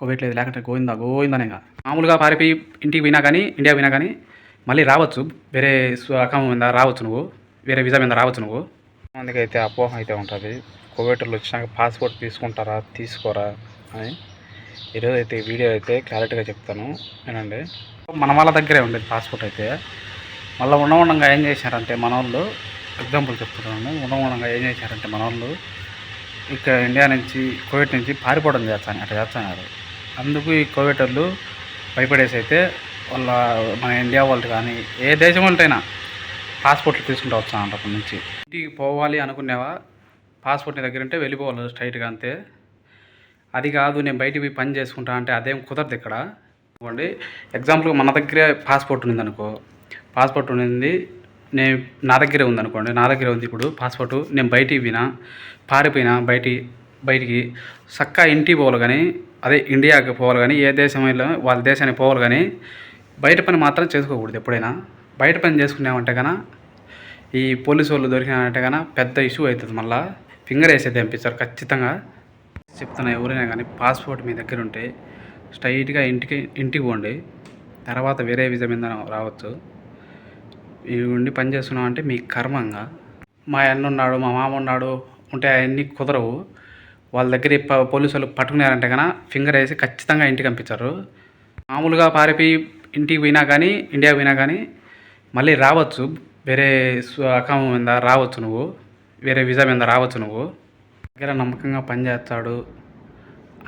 కోవిట్లేదు లేకుంటే గోయిందా గోయిందనే ఇంకా. మామూలుగా పారిపోయి ఇంటికి పోయినా కానీ ఇండియా పోయినా కానీ మళ్ళీ రావచ్చు. వేరే అకౌంట్ మీద రావచ్చు నువ్వు. వేరే వీసా మీద రావచ్చు నువ్వు. మందికైతే అపోహ అయితే ఉంటుంది. కోవిడ్లు వచ్చినాక పాస్పోర్ట్ తీసుకుంటారా తీసుకోరా అని. ఈరోజు అయితే వీడియో అయితే క్లారిటీగా చెప్తాను. వినండి. మన వాళ్ళ దగ్గరే ఉండేది పాస్పోర్ట్ అయితే. మళ్ళీ ఉండకుండా ఏం చేశారంటే మన వాళ్ళు ఎగ్జాంపుల్ చెప్తున్నాను. ఉండకుండా ఏం చేశారంటే మన వాళ్ళు ఇక్కడ ఇండియా నుంచి కోవిడ్ నుంచి పారిపోవడం చేస్తాను అట్లా చేస్తున్నారు. అందుకు ఈ కోవిడ్ వాళ్ళు భయపడేసి అయితే వాళ్ళ మన ఇండియా వాళ్ళు కానీ ఏ దేశం వాళ్ళైనా పాస్పోర్ట్లు తీసుకుంటూ వస్తాను అప్పటి నుంచి. ఇంటికి పోవాలి అనుకునేవా పాస్పోర్ట్ నీ దగ్గర ఉంటే వెళ్ళిపోవాలి స్ట్రైట్గా అంతే. అది కాదు నేను బయటికి పోయి పని చేసుకుంటా అంటే అదేం కుదరదు ఇక్కడ. ఇవ్వండి ఎగ్జాంపుల్ మన దగ్గరే పాస్పోర్ట్ ఉంది అనుకో పాస్పోర్ట్ ఉంది నేను నా దగ్గరే ఉంది అనుకోండి నా దగ్గరే ఉంది ఇప్పుడు పాస్పోర్ట్ నేను బయటికి పోయినా పారిపోయినా బయటి బయటికి చక్కా ఇంటికి పోవాలి కానీ అదే ఇండియాకి పోవాలి కానీ ఏ దేశం వెళ్ళినా వాళ్ళ దేశానికి పోవాలి కానీ బయట పని మాత్రం చేసుకోకూడదు ఎప్పుడైనా. బయట పని చేసుకున్నామంటే కన్నా ఈ పోలీసు వాళ్ళు దొరికినామంటే కన్నా పెద్ద ఇష్యూ అవుతుంది మళ్ళీ. ఫింగర్ వేసేది పంపిస్తారు ఖచ్చితంగా. చెప్తున్నా ఎవరైనా కానీ పాస్పోర్ట్ మీ దగ్గర ఉంటే స్ట్రైట్గా ఇంటికి ఇంటికి పోండి. తర్వాత వేరే విజయం మీద రావచ్చు. ఇవి ఉండి పని చేస్తున్నాం అంటే మీ కర్మంగా. మా అన్న ఉన్నాడు మా మామ ఉన్నాడు ఉంటే అవన్నీ కుదరవు. వాళ్ళ దగ్గర పోలీసులు పోలీసు వాళ్ళు పట్టుకున్నారంటే కనుక ఫింగర్ వేసి ఖచ్చితంగా ఇంటికి పంపించారు. మామూలుగా పారిపోయి ఇంటికి పోయినా కానీ ఇండియాకి పోయినా కానీ మళ్ళీ రావచ్చు. వేరే అకౌంట్ మీద రావచ్చు నువ్వు. వేరే వీసా మీద రావచ్చు నువ్వు. దగ్గర నమ్మకంగా పనిచేస్తాడు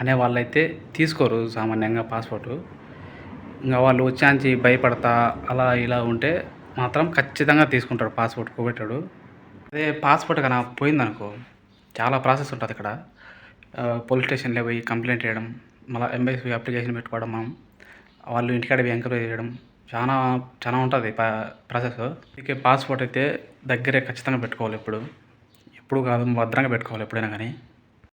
అనే వాళ్ళైతే తీసుకోరు సామాన్యంగా పాస్పోర్టు. ఇంకా వాళ్ళు వచ్చాంచి భయపడతా అలా ఇలా ఉంటే మాత్రం ఖచ్చితంగా తీసుకుంటాడు పాస్పోర్ట్ పోగొట్టాడు అదే పాస్పోర్ట్ కన్నా పోయిందనుకో చాలా ప్రాసెస్ ఉంటుంది ఇక్కడ. పోలీస్ స్టేషన్లో పోయి కంప్లైంట్ చేయడం మళ్ళీ ఎంబైసీ అప్లికేషన్ పెట్టుకోవడం మనం వాళ్ళు ఇంటికాడ పోయి ఎంక్వైరీ చేయడం చాలా చాలా ఉంటుంది ప్రాసెస్ ఇక పాస్పోర్ట్ అయితే దగ్గరే ఖచ్చితంగా పెట్టుకోవాలి ఎప్పుడు. ఎప్పుడు కాదు భద్రంగా పెట్టుకోవాలి ఎప్పుడైనా కానీ.